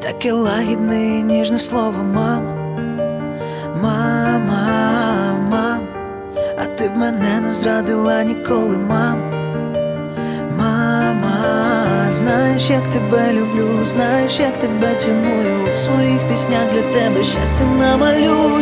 Таке лагідне і ніжне слово, мама, мама, мам, а ти б мене не зрадила ніколи, мам. Мама, знаєш, як тебе люблю, знаєш, як тебе ціную. У своїх піснях для тебе щастя намалюю.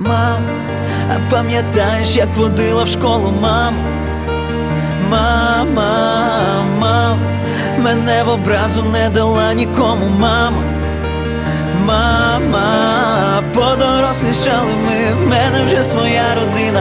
Мам, а пам'ятаєш, як водила в школу мам? Мама, мам, мене в образу не дала нікому, мама. Мама, подорослішали ми, в мене вже своя родина.